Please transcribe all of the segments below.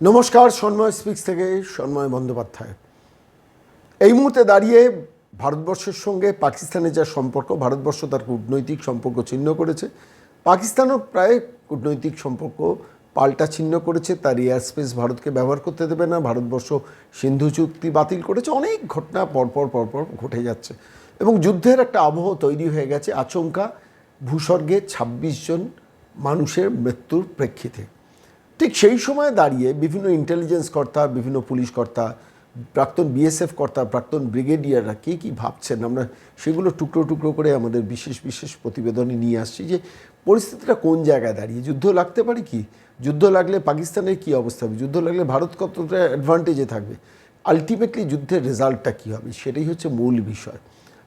নমস্কার, সন্ময় স্পিক্স থেকে সন্ময় বন্দ্যোপাধ্যায়। এই মুহূর্তে দাঁড়িয়ে ভারতবর্ষের সঙ্গে পাকিস্তানের যা সম্পর্ক, ভারতবর্ষ তার কূটনৈতিক সম্পর্ক ছিন্ন করেছে। পাকিস্তানও প্রায় কূটনৈতিক সম্পর্ক পাল্টা ছিন্ন করেছে, তার এয়ার স্পেস ভারতকে ব্যবহার করতে দেবে না, ভারতবর্ষ সিন্ধু চুক্তি বাতিল করেছে, অনেক ঘটনা পরপর পরপর ঘটে যাচ্ছে। এবং যুদ্ধের একটা আবহ তৈরি হয়ে গেছে, আচমকা ভূস্বর্গে ২৬ জন মানুষের মৃত্যুর প্রেক্ষিতে। ঠিক সেই সময় দাঁড়িয়ে বিভিন্ন ইন্টেলিজেন্স কর্তা, বিভিন্ন পুলিশ কর্তা, প্রাক্তন বিএসএফ কর্তা, প্রাক্তন ব্রিগেডিয়াররা কে কী ভাবছেন? আমরা সেগুলো টুকরো টুকরো করে আমাদের বিশেষ বিশেষ প্রতিবেদনে নিয়ে আসছি যে পরিস্থিতিটা কোন জায়গায় দাঁড়িয়ে? যুদ্ধ লাগতে পারে কি? যুদ্ধ লাগলে পাকিস্তানের কী অবস্থা হবে? যুদ্ধ লাগলে ভারত কতটা অ্যাডভান্টেজে থাকবে? আলটিমেটলি যুদ্ধের রেজাল্টটা কী হবে? সেটাই হচ্ছে মূল বিষয়।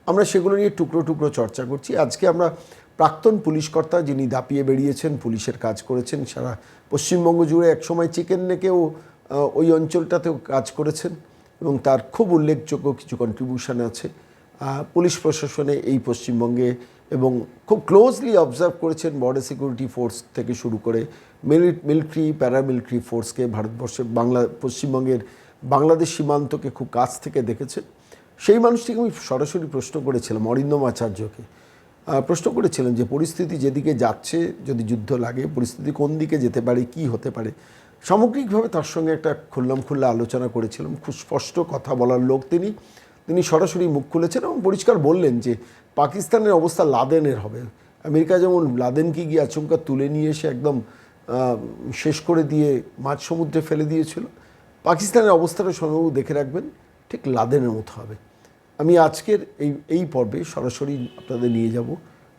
আমরা সেগুলো নিয়ে টুকরো টুকরো চর্চা করছি। আজকে আমরা প্রাক্তন পুলিশ কর্তা যিনি দাপিয়ে বেরিয়েছেন, পুলিশের কাজ করেছেন, সারা পশ্চিমবঙ্গ জুড়ে একসময় চিকেন নেকেও ওই অঞ্চলটাতেও কাজ করেছেন এবং তার খুব উল্লেখযোগ্য কিছু কন্ট্রিবিউশন আছে। পুলিশ প্রশাসনে এই পশ্চিমবঙ্গে এবং খুব ক্লোজলি অবজার্ভ করেছেন বর্ডার সিকিউরিটি ফোর্স থেকে শুরু করে মিলিটারি প্যারামিলিটারি ফোর্সকে ভারতবর্ষের বাংলা, পশ্চিমবঙ্গের বাংলাদেশ সীমান্তকে খুব কাছ থেকে দেখেছেন। সেই মানুষটিকে আমি সরাসরি প্রশ্ন করেছিলাম, অরিন্দম আচার্যকে। প্রশ্ন করেছিলেন যে পরিস্থিতি যেদিকে যাচ্ছে, যদি যুদ্ধ লাগে, পরিস্থিতি কোন দিকে যেতে পারে, কি হতে পারে? সামগ্রিকভাবে তার সঙ্গে একটা খুল্লাম খুল্লা আলোচনা করেছিলাম, খুব স্পষ্ট কথা বলার লোক তিনি। তিনি সরাসরি মুখ খুলেছেন এবং পরিষ্কার বললেন যে পাকিস্তানের অবস্থা লাদেনের হবে। আমেরিকা যেমন লাদেনকে গিয়ে আচমকা তুলে নিয়ে এসে একদম শেষ করে দিয়ে মাঝ সমুদ্রে ফেলে দিয়েছিল, পাকিস্তানের অবস্থাটা সঙ্গেও দেখে রাখবেন, ঠিক লাদেনের মতো হবে। আমি আজকের এই এই পর্বে সরাসরি আপনাদের নিয়ে যাব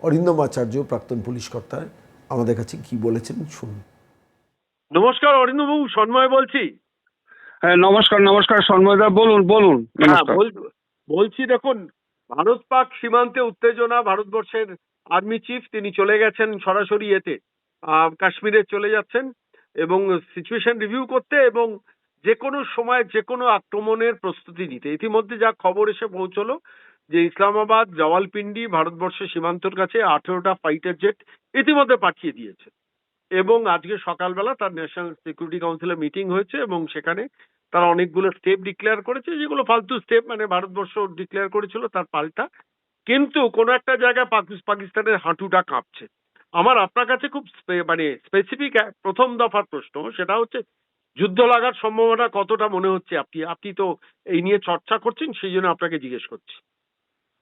অরিন্দম আচার্য প্রাক্তন পুলিশ কর্তা আমাদের কাছে কি বলেছেন শুনুন। নমস্কার অরিন্দমবাবু সন্ময় বলছি। হ্যাঁ নমস্কার নমস্কার সন্ময়দা বলুন বলুন হ্যাঁ বল- বলছি দেখুন ভারত পাক সীমান্তে উত্তেজনা ভারতবর্ষের আর্মি চিফ তিনি চলে গেছেন সরাসরি এতে আহ, কাশ্মীরে চলে যাচ্ছেন এবং সিচুয়েশন রিভিউ করতে এবং যে কোনো সময় যে কোনো আক্রমণের প্রস্তুতি নিতে। ইতিমধ্যে যা খবর এসে পৌঁছলো যে ইসলামাবাদ, জওয়ালপিন্ডি ভারতবর্ষের সীমান্তর কাছে আঠেরোটা ফাইটার জেট ইতিমধ্যে পাঠিয়ে দিয়েছে। এবং আজকে সকালবেলা তার ন্যাশনাল সিকিউরিটি কাউন্সিলের মিটিং হয়েছে এবং সেখানে তারা অনেকগুলো স্টেপ ডিক্লেয়ার করেছে, যেগুলো ফালতু স্টেপ মানে ভারতবর্ষ ডিক্লেয়ার করেছিল তার পাল্টা। কিন্তু কোনো একটা জায়গায় পাকিস- পাকিস্তানের হাঁটুটা কাঁপছে। আমার আপনার কাছে খুব মানে স্পেসিফিক প্রথম দফার প্রশ্ন, সেটা হচ্ছে যুদ্ধ লাগার সম্ভাবনা কতটা মনে হচ্ছে? আপনি আপনি তো এই নিয়ে চর্চা করছেন সেই জন্য আপনাকে জিজ্ঞেস করছি।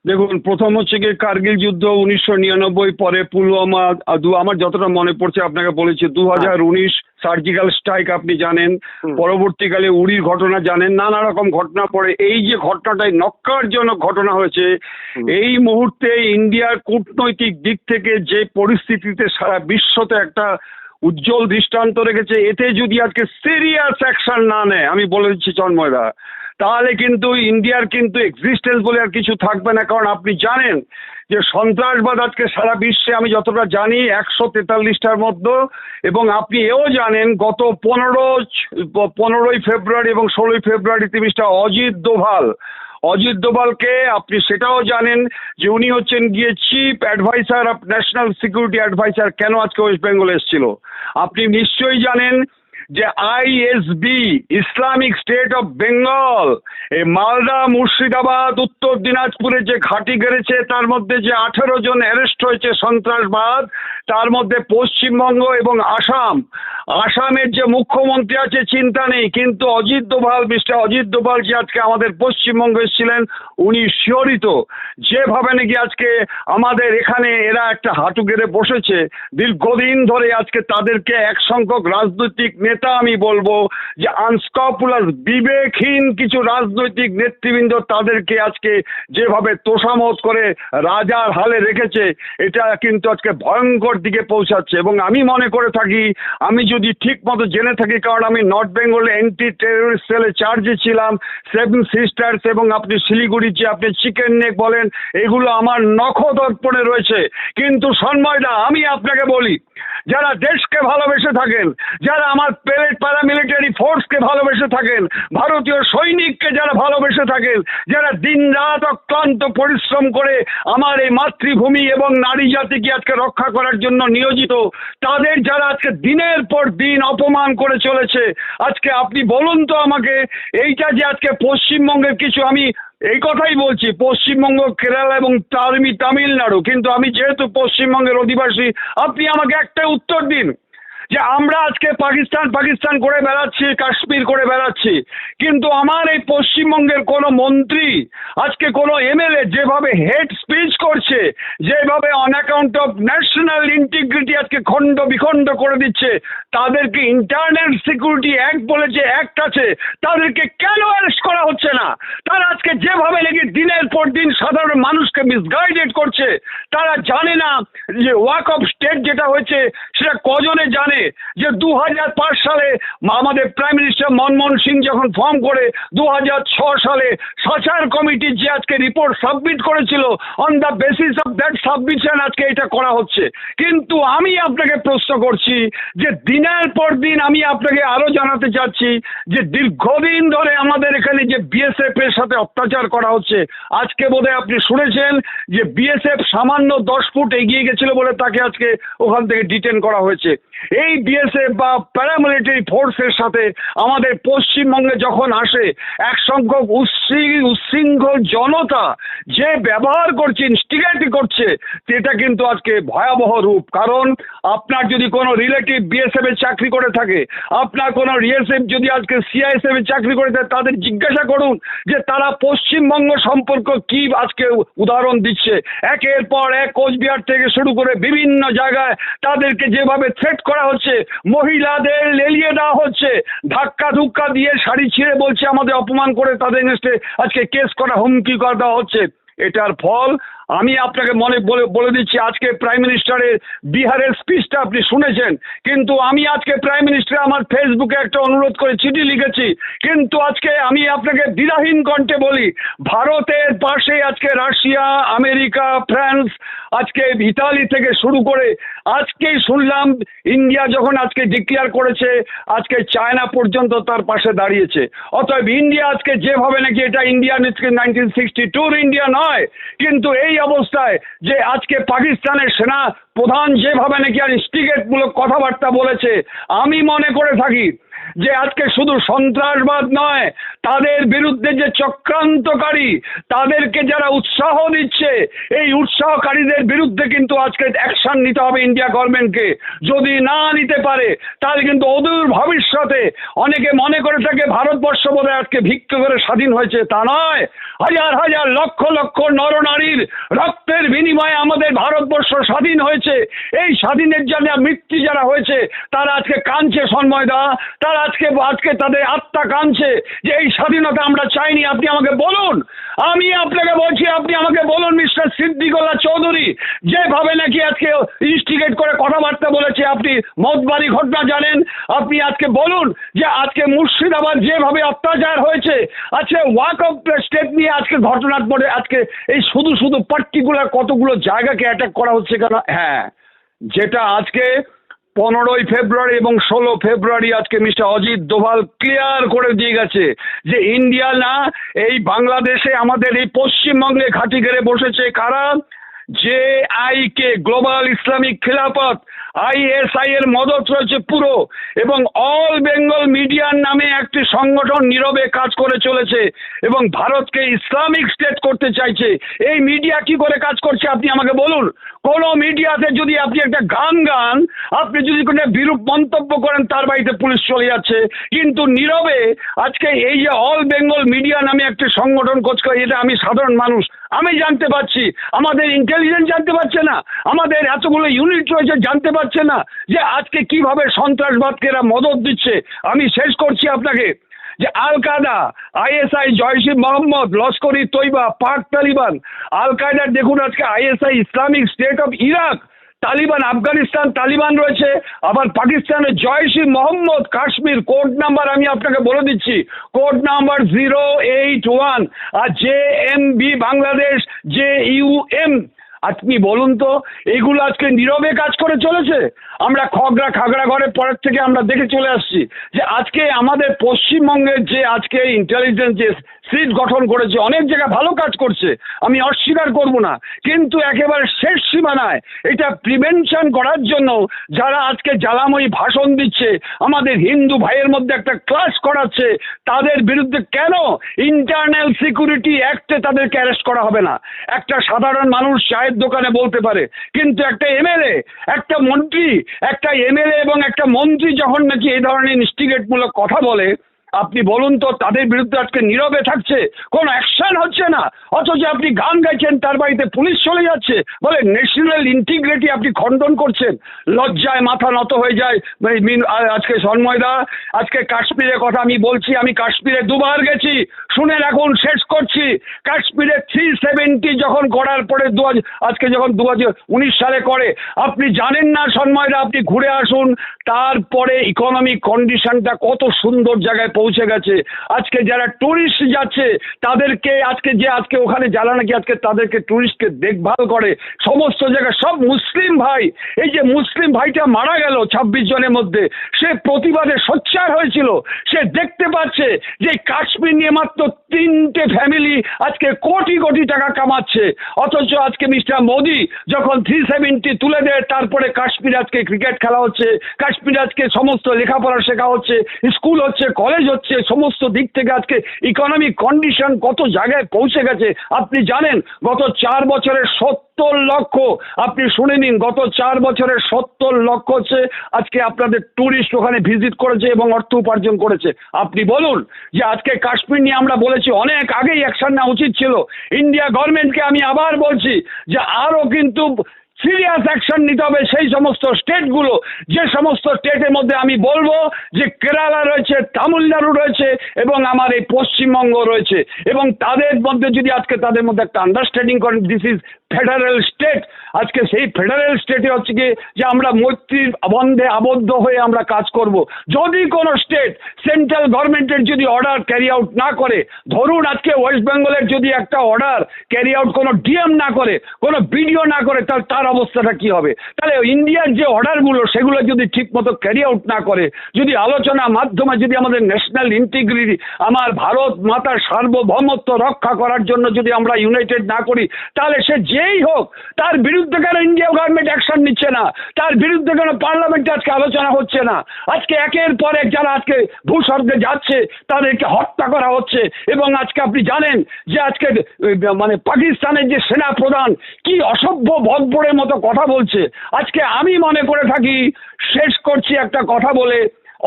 দেখুন প্রথম হচ্ছে গিয়ে কার্গিল যুদ্ধ উনিশশো নিরানব্বই পরে পুলওয়ামা দু আমার যতটা মনে পড়ছে আপনাকে বলেছি দু হাজার উনিশ সার্জিক্যাল স্ট্রাইক আপনি জানেন পরবর্তীকালে উড়ির ঘটনা জানেন নানা রকম ঘটনা পড়ে এই যে ঘটনাটাই নক্কারজনক ঘটনা হয়েছে এই মুহূর্তে ইন্ডিয়ার কূটনৈতিক দিক থেকে যে পরিস্থিতিতে সারা বিশ্বতে একটা উজ্জ্বল দৃষ্টান্ত রেখেছে, এতে যদি আজকে সিরিয়াস অ্যাকশন না নেয়, আমি বলে দিচ্ছি চন্ময়দা তাহলে কিন্তু ইন্ডিয়ার কিন্তু এক্সিস্টেন্স বলে আর কিছু থাকবে না, কারণ আপনি জানেন যে সন্ত্রাসবাদ আজকে সারা বিশ্বে আমি যতটা জানি একশো তেতাল্লিশটার মধ্যে, এবং আপনি এও জানেন গত পনেরো পনেরোই ফেব্রুয়ারি এবং ষোলোই ফেব্রুয়ারিতে মিস্টার অজিত দোভাল অজিত দোভালকে আপনি সেটাও জানেন যে উনি হচ্ছেন গিয়ে chief adviser of national security adviser কেন আজকে ওয়েস্ট বেঙ্গল এসেছিল? আপনি নিশ্চয়ই জানেন যে ISB Islamic State of Bengal এই মালদা, মুর্শিদাবাদ, উত্তর দিনাজপুরে যে ঘাঁটি গেড়েছে, তার মধ্যে যে আঠেরো জন অ্যারেস্ট হয়েছে সন্ত্রাসবাদ, তার মধ্যে পশ্চিমবঙ্গ এবং আসাম। আসামের যে মুখ্যমন্ত্রী আছে, চিন্তা নেই, কিন্তু অজিত দোভাল, মিস্টার অজিত দোভাল যে আজকে আমাদের পশ্চিমবঙ্গে এসেছিলেন, উনি শিহরিত। যেভাবে নাকি আজকে আমাদের এখানে এরা একটা হাঁটু গেড়ে বসেছে, দীর্ঘদিন ধরে আজকে তাদেরকে এক সংখ্যক রাজনৈতিক নেতা আমি বলব যে আনস্কপুলার বিবেকহীন কিছু রাজনৈতিক নেতৃবৃন্দ তাদেরকে আজকে যেভাবে তোষামত করে রাজার হালে রেখেছে, এটা কিন্তু আজকে ভয়ঙ্কর দিকে পৌঁছাচ্ছে। এবং আমি মনে করে থাকি, আমি যদি ঠিক মতো জেনে থাকি, কারণ আমি নর্থ বেঙ্গলে অ্যান্টি টেরোরিস্ট সেলে চার্জে ছিলাম সেভেন সিস্টার্স এবং আপনি শিলিগুড়ির যে আপনি চিকেন নেক বলেন, এগুলো আমার নখ দর্পণে রয়েছে। কিন্তু সন্ময়দা, আমি আপনাকে বলি যারা দেশকে ভালোবেসে থাকেন, যারা আমার প্যারেড প্যারামিলিটারি ফোর্সকে ভালোবেসে থাকেন, ভারতীয় সৈনিককে যারা ভালোবেসে থাকেন, যারা দিন রাত অক্লান্ত পরিশ্রম করে আমার এই মাতৃভূমি এবং নারী জাতিকে আজকে রক্ষা করার জন্য নিয়োজিত, তাদের যারা আজকে দিনের পর দিন অপমান করে চলেছে, আজকে আপনি বলুন তো আমাকে, এইটা যে আজকে পশ্চিমবঙ্গের কিছু আমি এই কথাই বলছি, পশ্চিমবঙ্গ, কেরালা এবং তামি তামিলনাড়ু, কিন্তু আমি যেহেতু পশ্চিমবঙ্গের অধিবাসী, আপনি আমাকে একটাই উত্তর দিন। যে আমরা আজকে পাকিস্তান পাকিস্তান করে বেড়াচ্ছি, কাশ্মীর করে বেড়াচ্ছি। কিন্তু আমার এই পশ্চিমবঙ্গের কোনো মন্ত্রী, আজকে কোনো এমএলএ যেভাবে হেড স্পিচ করছে, যেভাবে on account of national integrity আজকে খণ্ড বিখণ্ড করে দিচ্ছে, তাদেরকে ইন্টারনাল সিকিউরিটি অ্যাক্ট বলে যে অ্যাক্ট আছে, তাদেরকে কেন অ্যারেস্ট করা হচ্ছে না? তারা আজকে যেভাবে লেগে দিনের পর দিন সাধারণ মানুষকে মিসগাইডেড করছে, তারা জানে না যে ওয়াক অফ স্টেট যেটা হয়েছে, সেটা কজনে জানে? যে দু হাজার পাঁচ সালে আমাদের প্রাইম মিনিস্টার মনমোহন সিং যখন ফর্ম করে দু সালে সাচার কমিটির যে আজকে রিপোর্ট সাবমিট করেছিল on the basis of that submission আজকে এটা করা হচ্ছে। কিন্তু আমি আপনাকে প্রশ্ন করছি যে দিনের পর দিন আমি আপনাকে আরও জানাতে চাচ্ছি যে দীর্ঘদিন ধরে আমাদের এখানে যে বিএসএফ এর সাথে অত্যাচার করা হচ্ছে, আজকে বোধহয় আপনি শুনেছেন যে বিএসএফ সামান্য দশ ফুট এগিয়ে গেছিল বলে তাকে আজকে ওখান থেকে ডিটেন করা হয়েছে। এই বিএসএফ বা প্যারামিলিটারি ফোর্সের সাথে আমাদের পশ্চিমবঙ্গে যখন আসে এক সংখ্যক উচ্ছৃ- উচ্ছৃঙ্খল জনতা যে ব্যবহার করছে ইনস্টিগেট করছে এটা কিন্তু আজকে ভয়াবহ রূপ। কারণ আপনার যদি কোনো রিলেটিভ বিএসএফ এর চাকরি করে থাকে, আপনার কোনো রিএসএফ যদি আজকে সিআইএসএফ এর চাকরি করে থাকে, তাদের জিজ্ঞাসা করুন যে তারা পশ্চিমবঙ্গ সম্পর্ক কি আজকে উদাহরণ দিচ্ছে। একের পর এক কোচবিহার থেকে শুরু করে বিভিন্ন জায়গায় তাদেরকে যেভাবে থ্রেট করা হচ্ছে, মহিলাদের লেলিয়ে দেওয়া হচ্ছে। ধাক্কা ধুক্কা দিয়ে শাড়ি ছিঁড়ে বলছে, আমাদের অপমান করে তাদের এগেনস্টে আজকে কেস করা, হুমকি করা দেওয়া হচ্ছে। এটার ফল। আমি আপনাকে মনে বলে বলে দিচ্ছি, আজকে প্রাইম মিনিস্টারের বিহারের স্পিচটা আপনি শুনেছেন। কিন্তু আমি আজকে প্রাইম মিনিস্টার আমার ফেসবুকে একটা অনুরোধ করে চিঠি লিখেছি। কিন্তু আজকে আমি আপনাকে দ্বিধাহীন কণ্ঠে বলি, ভারতের পাশে আজকে রাশিয়া, আমেরিকা, ফ্রান্স, আজকে ইতালি থেকে শুরু করে আজকেই শুনলাম, ইন্ডিয়া যখন আজকে ডিক্লেয়ার করেছে, আজকে চায়না পর্যন্ত তার পাশে দাঁড়িয়েছে। অতএব ইন্ডিয়া আজকে যেভাবে নাকি এটা ইন্ডিয়া নাইনটিন সিক্সটি টুর ইন্ডিয়া নয় কিন্তু এই অবস্থায় যে আজকে পাকিস্তানের সেনা প্রধান যেভাবে নাকি আর ইনস্টিগেটমূলক কথাবার্তা বলেছে, আমি মনে করে থাকি যে আজকে শুধু সন্ত্রাসবাদ নয়, তাদের বিরুদ্ধে যে চক্রান্তকারী, তাদেরকে যারা উৎসাহ দিচ্ছে, এই উৎসাহকারীদের বিরুদ্ধে কিন্তু আজকে অ্যাকশন নিতে হবে ইন্ডিয়া গভর্নমেন্টকে যদি না নিতে পারে, তাহলে কিন্তু অদূর ভবিষ্যতে অনেকে মনে করে থাকে ভারতবর্ষ বোধহয় আজকে ভিক্ষা করে স্বাধীন হয়েছে। তা নয় হাজার হাজার লক্ষ লক্ষ নরনারীর রক্তের বিনিময়ে আমাদের ভারতবর্ষ স্বাধীন হয়েছে। এই স্বাধীনের জন্য মৃত্যু যারা হয়েছে, তারা আজকে কাঁদছে সন্ময়দা তারা আজকে আজকে তাদের আত্মা কাঁদছে যে এই স্বাধীনতা আমরা চাইনি। আপনি আমাকে বলুন। আমি আপনাকে বলছি, আপনি আমাকে বলুন, মিস্টার সিদ্দিকুল্লাহ চৌধুরী। যেভাবে নাকি আজকে ইনস্টিগেট করে কথাবার্তা বলেছে, আপনি মতবাড়ি ঘটনা জানেন। আপনি আজকে বলুন যে আজকে মুর্শিদাবাদ যেভাবে অত্যাচার হয়েছে, আজকে ওয়াক অফ স্টেট নিয়ে আজকে ঘটনার পরে আজকে এই শুধু শুধু পার্টিকুলার কতগুলো জায়গাকে অ্যাটাক করা হচ্ছে কেন? হ্যাঁ যেটা আজকে পনেরোই ফেব্রুয়ারি এবং ষোলো ফেব্রুয়ারি আজকে মিস্টার অজিত দোভাল ক্লিয়ার করে দিয়ে গেছে যে ইন্ডিয়া না, এই বাংলাদেশে আমাদের এই পশ্চিমবঙ্গে ঘাঁটি গেড়ে বসেছে কারা? J I K global Islamic খিলাফত আইএসআই এর মদত রয়েছে পুরো এবং অল বেঙ্গল মিডিয়ার নামে একটি সংগঠন নীরবে কাজ করে চলেছে এবং ভারতকে ইসলামিক স্টেট করতে চাইছে। এই মিডিয়া কি করে কাজ করছে আপনি আমাকে বলুন? কোনো মিডিয়াতে যদি আপনি একটা গান গান, আপনি যদি কোনো বিরূপ মন্তব্য করেন, তার বাড়িতে পুলিশ চলে যাচ্ছে। কিন্তু নীরবে আজকে এই যে অল বেঙ্গল মিডিয়া নামে একটি সংগঠন কোচ করে এটা আমি সাধারণ মানুষ, আমি জানতে পারছি। আমাদের ইন্টেলিজেন্স জানতে পারছে না। আমাদের এতগুলো ইউনিট রয়েছে, জানতে পারছে না যে আজকে কীভাবে সন্ত্রাসবাদকে এরা মদত দিচ্ছে। আমি শেষ করছি আপনাকে। যে আল কায়দা আইএসআই জয়সি মোহাম্মদ, লস্করি তৈবা পাক তালিবান। আল কায়দার দেখুন আজকে ISI Islamic State of Iraq. Taliban, Afghanistan, Taliban রয়েছে। আবার পাকিস্তানের জয়সি মোহাম্মদ, কাশ্মীর, কোড নাম্বার আমি আপনাকে বলে দিচ্ছি। Code number zero eight one. আর J M B Bangladesh, J U M. আপনি বলুন তো এইগুলো আজকে নীরবে কাজ করে চলেছে? আমরা খগড়া খাগড়া ঘরে পরের থেকে আমরা দেখে চলে আসছি যে আজকে আমাদের পশ্চিমবঙ্গের যে আজকে ইন্টেলিজেন্স যে সিট গঠন করেছে, অনেক জায়গায় ভালো কাজ করছে, আমি অস্বীকার করব না। কিন্তু একেবারে শেষ সীমানায় এটা প্রিভেনশন করার জন্য যারা আজকে জ্বালাময়ী ভাষণ দিচ্ছে, আমাদের হিন্দু ভাইয়ের মধ্যে একটা ক্লাস করাচ্ছে, তাদের বিরুদ্ধে কেন ইন্টারনাল সিকিউরিটি অ্যাক্টে তাদেরকে অ্যারেস্ট করা হবে না? একটা সাধারণ মানুষ চায়ের দোকানে বলতে পারে। কিন্তু একটা এমএলএ, একটা মন্ত্রী, একটা এমএলএ এবং একটা মন্ত্রী যখন নাকি এই ধরনের ইনস্টিগেটমূলক কথা বলে আপনি বলুন তো, তাদের বিরুদ্ধে আজকে নীরবে থাকছে, কোনো অ্যাকশন হচ্ছে না। অথচ আপনি গান গাইছেন, তার বাড়িতে পুলিশ চলে যাচ্ছে। বলে ন্যাশনাল ইন্টিগ্রিটি আপনি খণ্ডন করছেন। লজ্জায় মাথা নত হয়ে যায়। আজকে সন্ময়দা আজকে কাশ্মীরের কথা আমি বলছি, আমি কাশ্মীরে দুবার গেছি। শুনে রাখুন, শেষ করছি। কাশ্মীরে থ্রি সেভেন্টি যখন করার পরে দু আজকে যখন দু উনিশ সালে করে, আপনি জানেন না সন্ময়দা আপনি ঘুরে আসুন। তারপরে ইকোনমিক কন্ডিশনটা কত সুন্দর জায়গায় পৌঁছে গেছে। আজকে যারা টুরিস্ট যাচ্ছে, তাদেরকে আজকে যে আজকে ওখানে যারা নাকি আজকে তাদেরকে ট্যুরিস্টকে দেখভাল করে, সমস্ত জায়গায় সব মুসলিম ভাই। এই যে মুসলিম ভাইটা মারা গেল ছাব্বিশ জনের মধ্যে, সে প্রতিবাদে সোচ্চার হয়েছিল। সে দেখতে পাচ্ছে যে কাশ্মীর নিয়ে মাত্র তিনটে ফ্যামিলি আজকে কোটি কোটি টাকা কামাচ্ছে। অথচ আজকে মিস্টার মোদি যখন থ্রি সেভেন্টি তুলে দেয়, তারপরে কাশ্মীর আজকে ক্রিকেট খেলা হচ্ছে, কাশ্মীর আজকে সমস্ত লেখাপড়া শেখা হচ্ছে, স্কুল হচ্ছে কলেজ হচ্ছে সমস্ত দিক থেকে আজকে ইকোনমিক কন্ডিশন কত জায়গায় পৌঁছে গেছে, আপনি জানেন? গত চার বছরের সত্তর লক্ষ, আপনি শুনে নিন, গত চার বছরের সত্তর লক্ষ হচ্ছে আজকে আপনাদের ট্যুরিস্ট ওখানে ভিজিট করেছে এবং অর্থ উপার্জন করেছে। আপনি বলুন যে আজকে কাশ্মীর নিয়ে আমরা বলেছি, অনেক আগেই অ্যাকশন নেওয়া উচিত ছিল। ইন্ডিয়া গভর্নমেন্টকে আমি আবার বলছি যে আরও কিন্তু সিরিয়াস অ্যাকশন নিতে হবে, সেই সমস্ত স্টেটগুলো, যে সমস্ত স্টেটের মধ্যে আমি বলব যে কেরালা রয়েছে, তামিলনাড়ু রয়েছে এবং আমার এই পশ্চিমবঙ্গ রয়েছে এবং তাদের মধ্যে যদি আজকে তাদের মধ্যে একটা আন্ডারস্ট্যান্ডিং করেন দিস ইজ ফেডারেল স্টেট। আজকে সেই ফেডারেল স্টেটে হচ্ছে কি যে আমরা মৈত্রীর বন্ধে আবদ্ধ হয়ে আমরা কাজ করব। যদি কোনো স্টেট সেন্ট্রাল গভর্নমেন্টের যদি অর্ডার ক্যারি আউট না করে, ধরুন আজকে ওয়েস্ট বেঙ্গলের যদি একটা অর্ডার ক্যারি আউট কোনো ডিএম না করে, কোনো বিডিও না করে, তাহলে তার অবস্থাটা কি হবে? তাহলে ইন্ডিয়ার যে অর্ডারগুলো, সেগুলো যদি ঠিক মতো ক্যারি আউট না করে, যদি আলোচনা মাধ্যমে যদি আমাদের ন্যাশনাল ইন্টিগ্রিটি, আমার ভারত মাতার সার্বভৌমত্ব রক্ষা করার জন্য যদি আমরা ইউনাইটেড না করি, তাহলে সে যেই হোক, তার বিরুদ্ধে কেন ইন্ডিয়া গভর্নমেন্ট অ্যাকশন নিচ্ছে না? তার বিরুদ্ধে কেন পার্লামেন্টে আজকে আলোচনা হচ্ছে না? আজকে একের পর এক যারা আজকে ভূস্বর্গে যাচ্ছে, তাদেরকে হত্যা করা হচ্ছে। এবং আজকে আপনি জানেন যে আজকে মানে পাকিস্তানের যে সেনা প্রধান কি অসভ্য বদবরের মতো কথা বলছে। আজকে আমি মনে করে থাকি, শেষ করছি একটা কথা বলে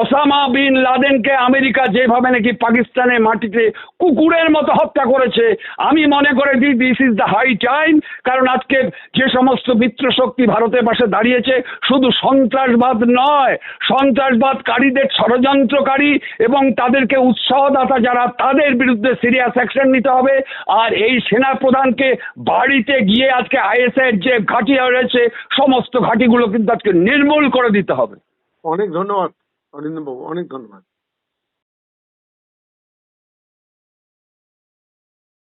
ওসামা বিন লাদেনকে আমেরিকা যেভাবে নাকি পাকিস্তানের মাটিতে কুকুরের মতো হত্যা করেছে, আমি মনে করে দিই this is the high time কারণ আজকে যে সমস্ত মিত্র শক্তি ভারতের পাশে দাঁড়িয়েছে, শুধু সন্ত্রাসবাদ নয়, সন্ত্রাসবাদকারীদের ষড়যন্ত্রকারী এবং তাদেরকে উৎসাহদাতা যারা, তাদের বিরুদ্ধে সিরিয়াস অ্যাকশন নিতে হবে, আর এই সেনা প্রধানকে বাড়িতে গিয়ে আজকে আইএসআই যে ঘাঁটি রয়েছে, সমস্ত ঘাঁটিগুলো কিন্তু আজকে নির্মূল করে দিতে হবে। অনেক ধন্যবাদ। অরিন্দম বাবু অনেক ধন্যবাদ।